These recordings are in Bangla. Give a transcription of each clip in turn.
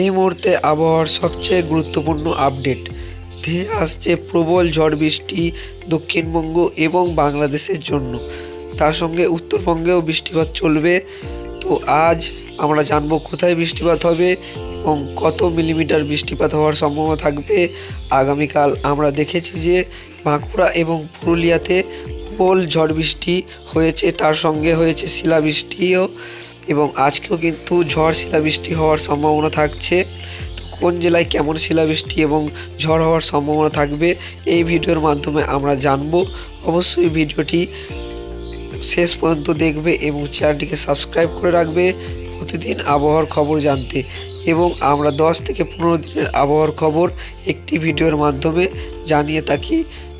এই মুহূর্তে আবহাওয়ার সবচেয়ে গুরুত্বপূর্ণ আপডেট। ধেয়ে আসছে প্রবল ঝড় বৃষ্টি দক্ষিণবঙ্গ এবং বাংলাদেশের জন্য। তার সঙ্গে উত্তরবঙ্গেও বৃষ্টিপাত চলবে। তো আজ আমরা জানব কোথায় বৃষ্টিপাত হবে এবং কত মিলিমিটার বৃষ্টিপাত হওয়ার সম্ভাবনা থাকবে। আগামীকাল আমরা দেখেছি যে বাঁকুড়া এবং পুরুলিয়াতে প্রবল ঝড় বৃষ্টি হয়েছে। তার সঙ্গে হয়েছে শিলাবৃষ্টিও। এবং আজকেও কিন্তু ঝড় শিলাবৃষ্টি হওয়ার সম্ভাবনা থাকছে। তো কোন জেলায় কেমন শিলাবৃষ্টি এবং ঝড় হওয়ার সম্ভাবনা থাকবে, এই ভিডিওর মাধ্যমে আমরা জানব। অবশ্যই ভিডিওটি শেষ পর্যন্ত দেখবে এবং চ্যানেলটিকে সাবস্ক্রাইব করে রাখবে প্রতিদিন আবহাওয়ার খবর জানতে। এবং আমরা দশ থেকে পনেরো দিনের আবহাওয়ার খবর একটি ভিডিওর মাধ্যমে জানিয়ে থাকি।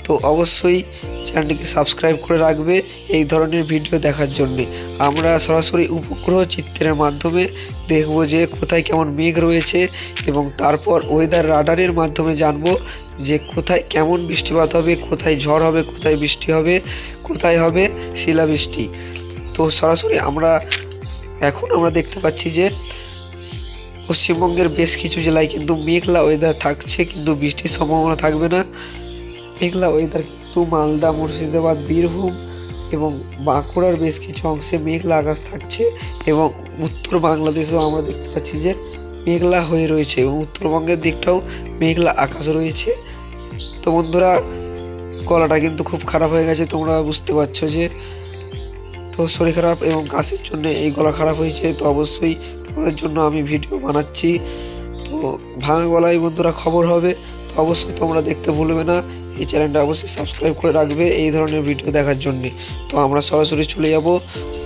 তো অবশ্যই চ্যানেলটিকে সাবস্ক্রাইব করে রাখবে এই ধরনের ভিডিও দেখার জন্যে। আমরা সরাসরি উপগ্রহ চিত্রের মাধ্যমে দেখব যে কোথায় কেমন মেঘ রয়েছে এবং তারপর ওয়েদার রাডারের মাধ্যমে জানব যে কোথায় কেমন বৃষ্টিপাত হবে, কোথায় ঝড় হবে, কোথায় বৃষ্টি হবে, কোথায় হবে শিলাবৃষ্টি। তো সরাসরি আমরা এখন আমরা দেখতে পাচ্ছি যে পশ্চিমবঙ্গের বেশ কিছু জেলায় কিন্তু মেঘলা ওয়েদার থাকছে কিন্তু বৃষ্টির সম্ভাবনা থাকবে না। মেঘলা ওয়েদার কিন্তু মালদা, মুর্শিদাবাদ, বীরভূম এবং বাঁকুড়ার বেশ কিছু অংশে মেঘলা আকাশ থাকছে এবং উত্তর বাংলাদেশেও আমরা দেখতে পাচ্ছি যে মেঘলা হয়ে রয়েছে এবং উত্তরবঙ্গের দিকটাও মেঘলা আকাশ রয়েছে। তো বন্ধুরা, গলাটা কিন্তু খুব খারাপ হয়ে গেছে, তোমরা বুঝতে পারছ যে তো শরীর খারাপ এবং কাশির জন্য এই গলা খারাপ হয়েছে, তো অবশ্যই তোমাদের জন্য আমি ভিডিও বানাচ্ছি। তো ভাঙা গলায় বন্ধুরা খবর হবে, তো অবশ্যই তোমরা দেখতে ভুলবে না। এই চ্যানেলটা অবশ্যই সাবস্ক্রাইব করে রাখবে এই ধরনের ভিডিও দেখার জন্যে। তো আমরা সরাসরি চলে যাব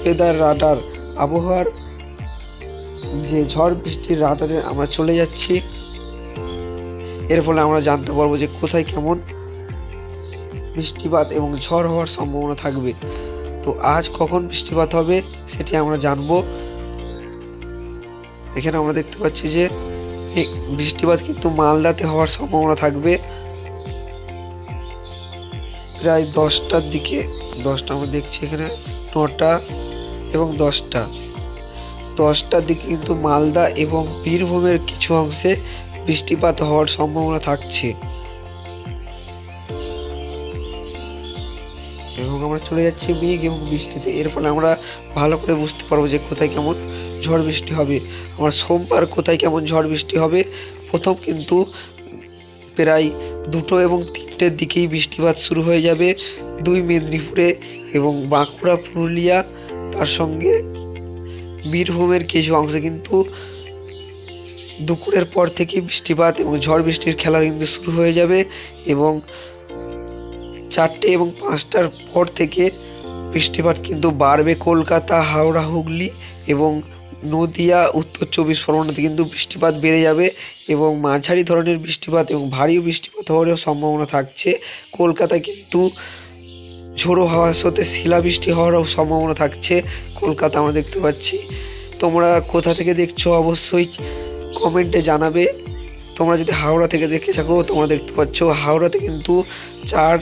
ওয়েদার রাডার আবহাওয়ার। যে ঝড় বৃষ্টির রাডারে আমরা চলে যাচ্ছি। এর ফলে আমরা জানতে পারব যে কোথায় কেমন বৃষ্টিপাত এবং ঝড় হওয়ার সম্ভাবনা থাকবে। তো আজ কখন বৃষ্টিপাত হবে সেটি আমরা জানব। এখানে আমরা দেখতে পাচ্ছি যে বৃষ্টিপাত কিন্তু মালদাতে হওয়ার সম্ভাবনা থাকবে। প্রায় দশটার দিকে, দশটা আমরা দেখছি এখানে, নটা এবং দশটা। দশটার দিকে কিন্তু মালদা এবং বীরভূমের কিছু অংশে বৃষ্টিপাত হওয়ার সম্ভাবনা থাকছে। এবং আমরা চলে যাচ্ছি মেঘ এবং বৃষ্টিতে। এর ফলে আমরা ভালো করে বুঝতে পারব যে কোথায় কেমন ঝড় বৃষ্টি হবে। আমার সোমবার কোথায় কেমন ঝড় বৃষ্টি হবে? প্রথম কিন্তু প্রায় দুটো এবং তিনটের দিকেই বৃষ্টিপাত শুরু হয়ে যাবে দুই মেদিনীপুরে এবং বাঁকুড়া, পুরুলিয়া, তার সঙ্গে বীরভূমের কিছু অংশে। কিন্তু দুপুরের পর থেকে বৃষ্টিপাত এবং ঝড় বৃষ্টির খেলা কিন্তু শুরু হয়ে যাবে এবং চারটে এবং পাঁচটার পর থেকে বৃষ্টিপাত কিন্তু বাড়বে। কলকাতা, হাওড়া, হুগলি এবং নদিয়া, উত্তর চব্বিশ পরগনাতে কিন্তু বৃষ্টিপাত বেড়ে যাবে এবং মাঝারি ধরনের বৃষ্টিপাত এবং ভারী বৃষ্টিপাত হওয়ারও সম্ভাবনা থাকছে। কলকাতায় কিন্তু ঝোড়ো হাওয়ার সাথে শিলাবৃষ্টি হওয়ারও সম্ভাবনা থাকছে। কলকাতা আমরা দেখতে পাচ্ছি। তোমরা কোথা থেকে দেখছ অবশ্যই কমেন্টে জানাবে। তোমরা যদি হাওড়া থেকে দেখে থাকো, তোমরা দেখতে পাচ্ছ হাওড়াতে কিন্তু চার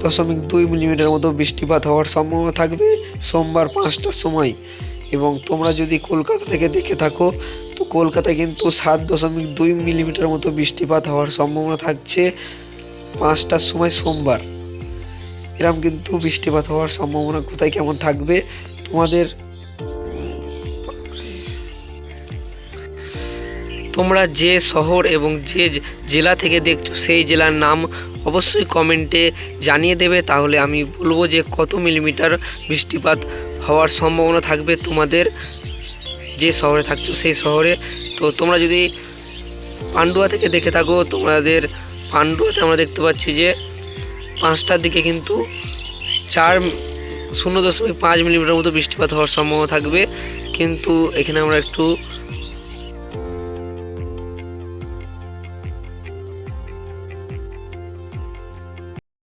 দশমিক দুই মিলিমিটার মতো বৃষ্টিপাত হওয়ার সম্ভাবনা থাকবে। সোমবার পাঁচটার সময় এবং তোমরা যদি কলকাতা থেকে দেখে থাকো, তো কলকাতায় কিন্তু সাত দশমিক দুই মিলিমিটার মতো বৃষ্টিপাত হওয়ার সম্ভাবনা থাকছে পাঁচটার সময় সোমবার। এরম কিন্তু বৃষ্টিপাত হওয়ার সম্ভাবনা কোথায় কেমন থাকবে, তোমাদের তোমরা যে শহর এবং যে জেলা থেকে দেখছ সেই জেলার নাম অবশ্যই কমেন্টে জানিয়ে দেবে। তাহলে আমি বলব যে কত মিলিমিটার বৃষ্টিপাত হওয়ার সম্ভাবনা থাকবে তোমাদের। যে শহরে থাকছো সেই শহরে। তো তোমরা যদি পান্ডুয়া থেকে দেখে থাকো, তোমাদের পান্ডুয়াতে আমরা দেখতে পাচ্ছি যে পাঁচটার দিকে কিন্তু চার, শূন্য দশমিক পাঁচ মিলিমিটার মতো বৃষ্টিপাত হওয়ার সম্ভাবনা থাকবে। কিন্তু এখানে আমরা একটু